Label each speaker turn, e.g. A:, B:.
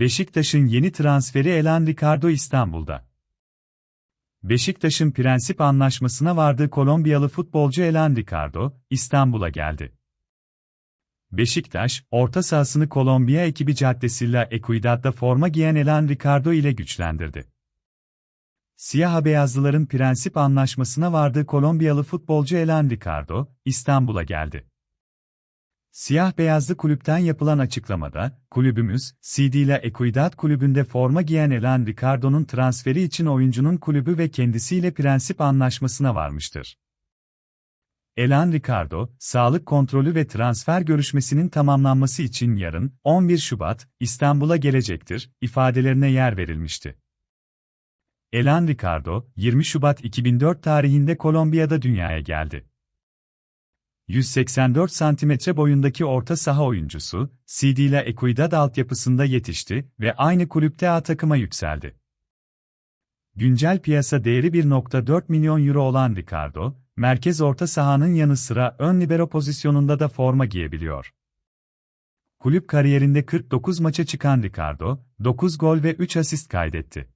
A: Beşiktaş'ın yeni transferi Elan Ricardo İstanbul'da. Beşiktaş'ın prensip anlaşmasına vardığı Kolombiyalı futbolcu Elan Ricardo, İstanbul'a geldi. Beşiktaş, orta sahasını Kolombiya ekibi Caddesilla Ecuidad'da forma giyen Elan Ricardo ile güçlendirdi. Siyah beyazlıların prensip anlaşmasına vardığı Kolombiyalı futbolcu Elan Ricardo, İstanbul'a geldi. Siyah beyazlı kulüpten yapılan açıklamada, kulübümüz, CD Ecuidad kulübünde forma giyen Elan Ricardo'nun transferi için oyuncunun kulübü ve kendisiyle prensip anlaşmasına varmıştır. Elan Ricardo, sağlık kontrolü ve transfer görüşmesinin tamamlanması için yarın, 11 Şubat, İstanbul'a gelecektir, ifadelerine yer verilmişti. Elan Ricardo, 20 Şubat 2004 tarihinde Kolombiya'da dünyaya geldi. 184 cm boyundaki orta saha oyuncusu, CD Ecuidad altyapısında yetişti ve aynı kulüpte A takıma yükseldi. Güncel piyasa değeri 1.4 milyon euro olan Ricardo, merkez orta sahanın yanı sıra ön libero pozisyonunda da forma giyebiliyor. Kulüp kariyerinde 49 maça çıkan Ricardo, 9 gol ve 3 asist kaydetti.